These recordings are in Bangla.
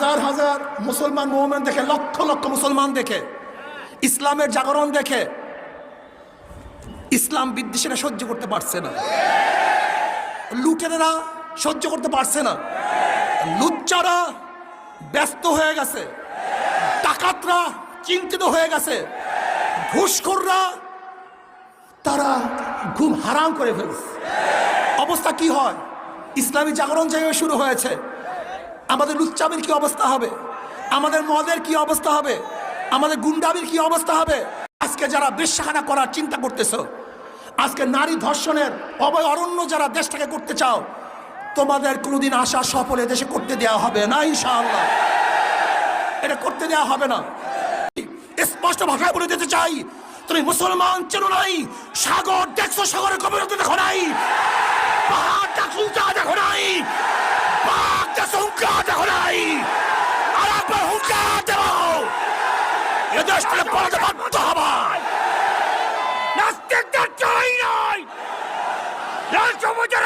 হাজার হাজার মুসলমান মোহামেন দেখে, লক্ষ লক্ষ মুসলমান দেখে, ইসলামের জাগরণ দেখে, ইসলাম বিদ্বেষীরা সহ্য করতে পারছে না। লুটেরা সহ্য করতে পারছে না। লুচ্চারা ব্যস্ত হয়ে গেছে। ডাকাতরা চিন্তিত হয়ে গেছে। ঘুষখোররা তারা ঘুম হারাম করে ফেলছে। অবস্থা কি হয়? ইসলামী জাগরণ যেভাবে শুরু হয়েছে আমাদের লুচ্চামির কি অবস্থা হবে? আমাদের মদের কি অবস্থা হবে? আমাদের গুন্ডামির কি অবস্থা হবে? আজকে যারা বেশ্যাখানা করার চিন্তা করতেছ, আজকে নারী ধর্ষণের অবয় অরণ্য যারা দেশটাকে করতে চাও, তোমাদের কোনোদিন আশা সফল দেশে করতে দেওয়া হবে না, ইনশাআল্লাহ। এটা করতে দেওয়া হবে না। স্পষ্ট ভাষায় বলে দিতে চাই, তুমি মুসলমান চেনো নাই, সাগর দেখছ, সাগরের গভীরতা দেখো নাই। দেখছ হুঙ্কা দেখো নাই আর চাই নাই। লাল সবুজের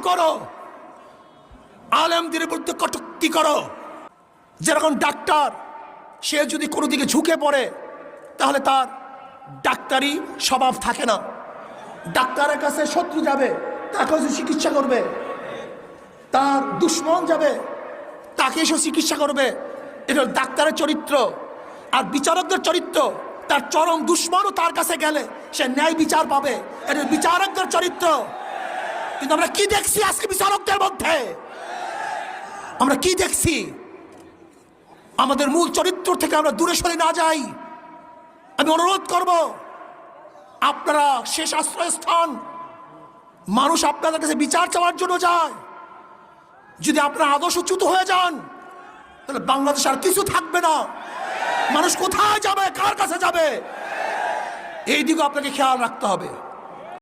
করো। আলেমদের বিরুদ্ধে কটুক্তি করো। যেরকম ডাক্তার, সে যদি কোনো দিকে ঝুঁকে পড়ে, তাহলে তার ডাক্তারি স্বভাব থাকে না। ডাক্তারের কাছে শত্রু যাবে তার কাছে চিকিৎসা করবে। তার দুশ্মন যাবে তাকে এসে চিকিৎসা করবে। এটা ডাক্তারের চরিত্র। আর বিচারকদের চরিত্র, তার চরম দুশ্মনও তার কাছে গেলে সে ন্যায় বিচার পাবে। এটা বিচারকদের চরিত্র। কিন্তু আমরা কি দেখছি আজকে বিচারকদের মধ্যে? আমরা কি দেখছি? আমাদের মূল চরিত্র থেকে আমরা দূরে সরে না যাই। আমি অনুরোধ করব, আপনারা শেষ আশ্রয়স্থান, মানুষ আপনাদের কাছে বিচার চাওয়ার জন্য যায়। যদি আপনার আদর্শ আদর্শচ্যুত হয়ে যান, তাহলে বাংলাদেশ আর কিছু থাকবে না। মানুষ কোথায় যাবে, কার কাছে যাবে? এই দিকে আপনাকে খেয়াল রাখতে হবে।